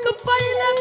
kapailan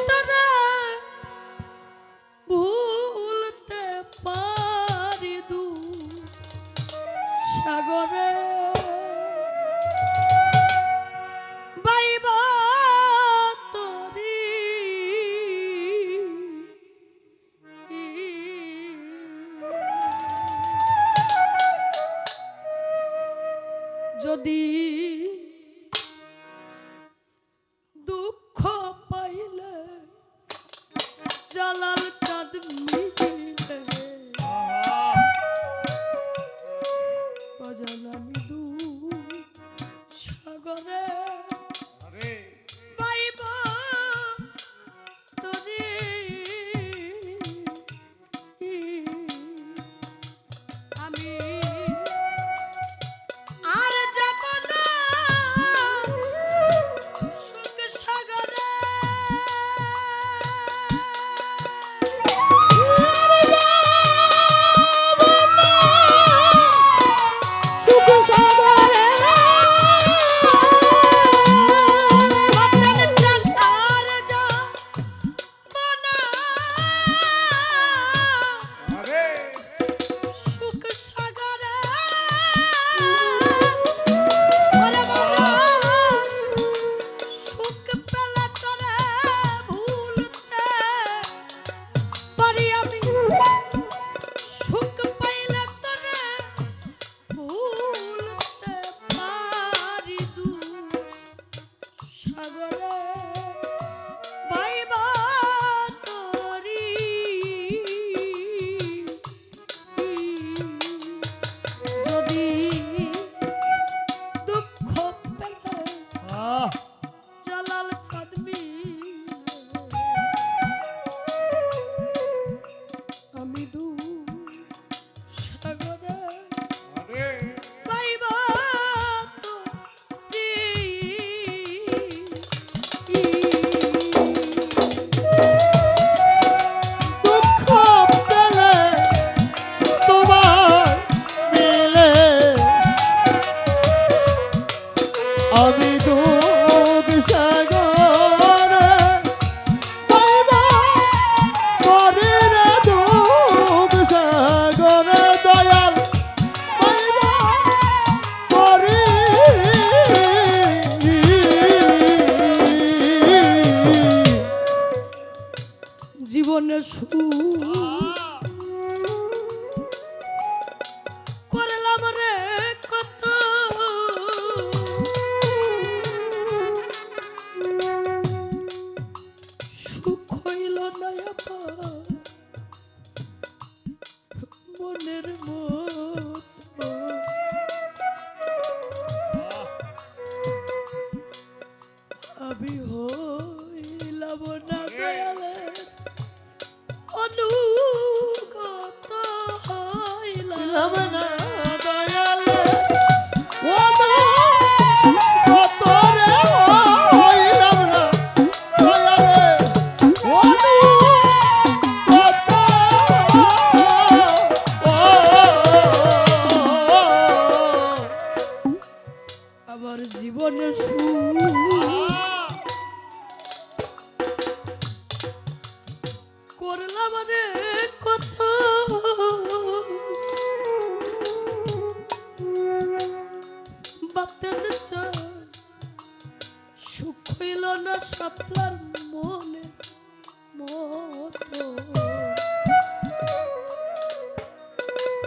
জীবনের মো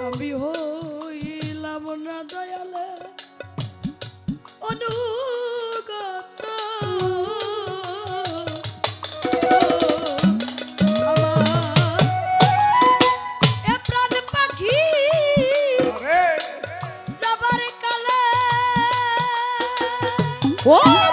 আমি হইলাম না দয়ালে। অনু Whoa!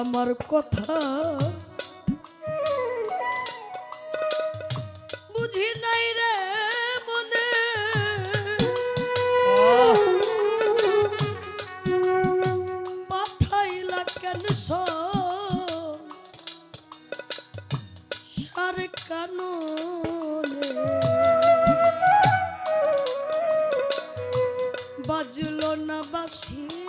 আমার কথা। বুঝি নাই রে মনে। পাঠাইলা কেন সার কাননে। বাজলো না বাসি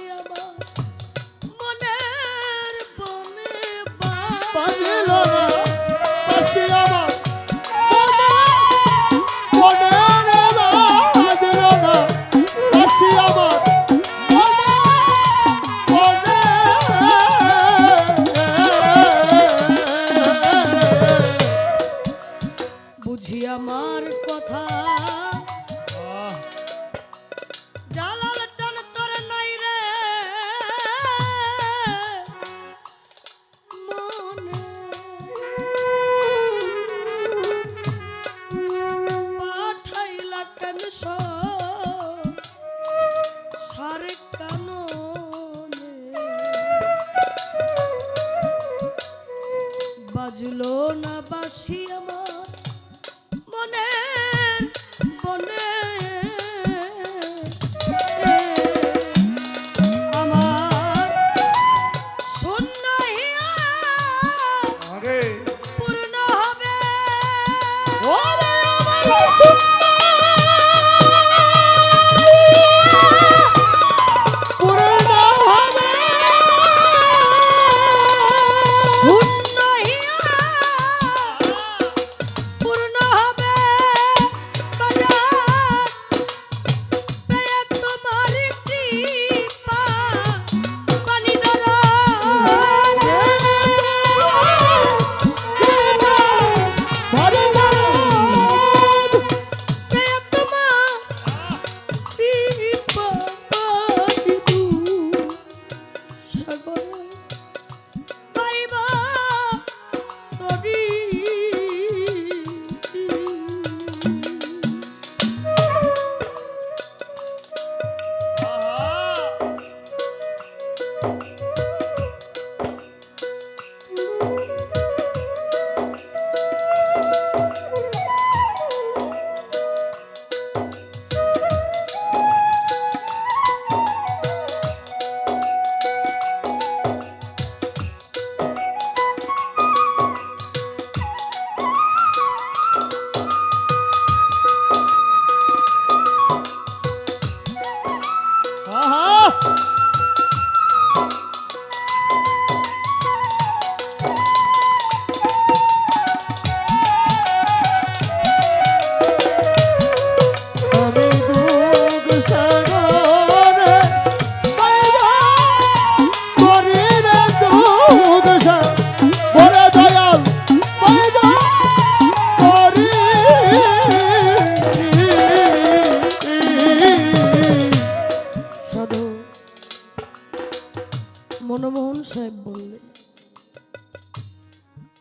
মনমোহন সাহেব বললেন,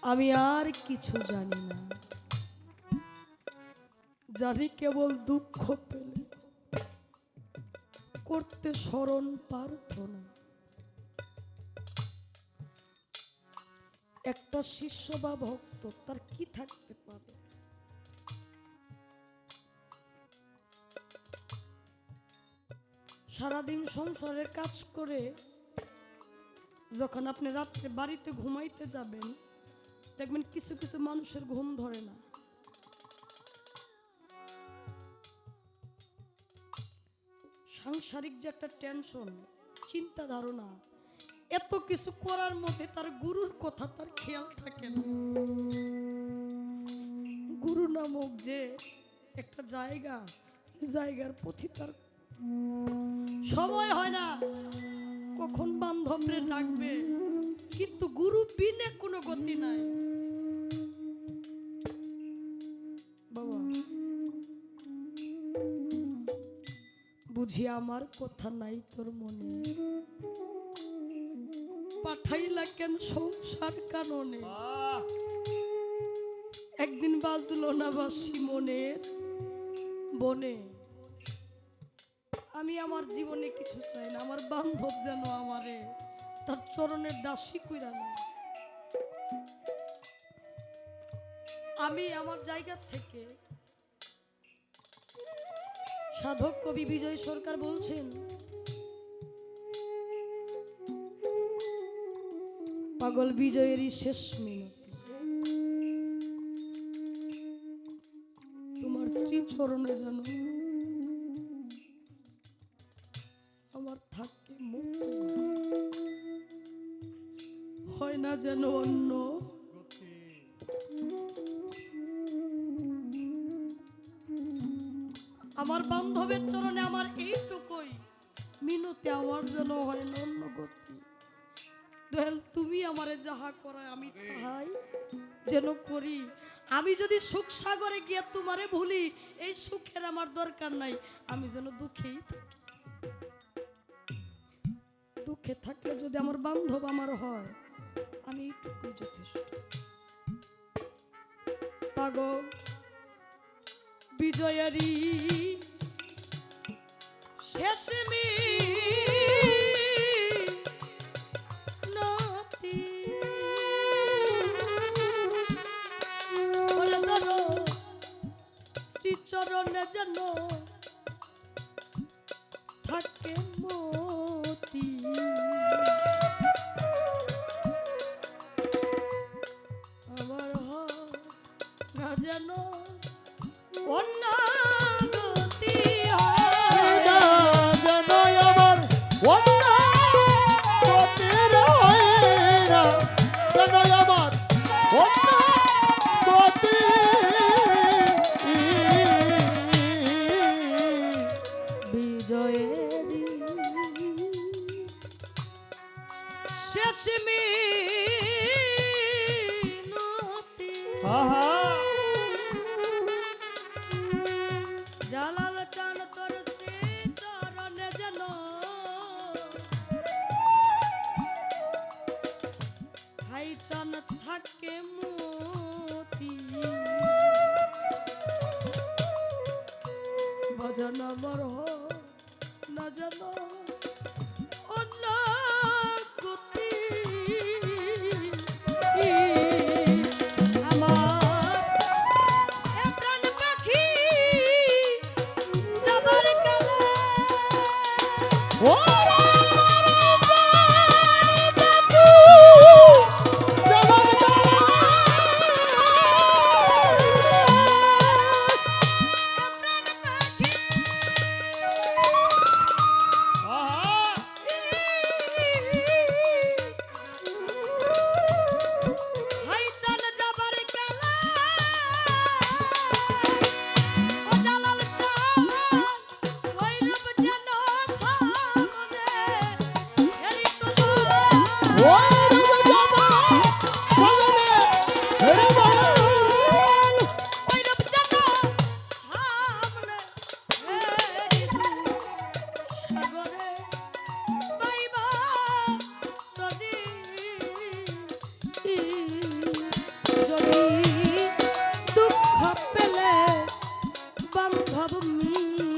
আমি আর কিছু জানি না। জানি কেবল দুঃখ পেলে। করতে স্মরণ প্রার্থনা। একটা শিষ্য বা ভক্ত, তার কি থাকতে পারে? সারাদিন সংসারের কাজ করে যখন আপনি রাত্রে বাড়িতে ঘুমাইতে যাবেন, দেখবেন কিছু কিছু মানুষের ঘুম ধরে না। সাংসারিক যে একটা টেনশন, চিন্তা ধারণা, এত কিছু করার মধ্যে তার গুরুর কথা তার খেয়াল থাকে না। গুরু নামক যে একটা জায়গা, জায়গার প্রতি তার সময় হয় না। কখন বান্ধবরে ডাকবে? কিন্তু গুরু বিনে কোনো গতি নাই। বাবা, বুঝি আমার কথা নাই তোর মনে? পাঠাইলা কেন সংসার কাননে? একদিন বাজলো না বাসি মনের বনে। আমি আমার জীবনে কিছু চাই না, আমার বান্ধব যেন আমারে তার চরণের দাসী কইরা না আমি আমার জায়গা থেকে সাধক কবি বিজয় সরকার বলছেন, পাগল বিজয়েরই শেষ মিনতি। তোমার শ্রী চরণে যেন হয় না যেন অন্য। আমার বান্ধবের চরণে আমার এইটুকুই। মিনতি আমার যেন হয় না অন্য গতি। তুমি আমারে যাহা করায় আমি তাহাই যেন করি। আমি যদি সুখ সাগরে গিয়ে তোমারে ভুলি, এই সুখের আমার দরকার নাই। আমি যেন দুঃখেই থাকি। দুঃখে থাকলে যদি আমার বান্ধব আমার হয় পাগল বিজয়ারি শেষ মিনতি। ওরে যেন যেন অন্য গতি যেন আমার অন্য গতির যেন আমার অন্য গতি। বিজয়েরই শেষ মিনতি আহা, দুঃখ পেলে বান্ধব মিলে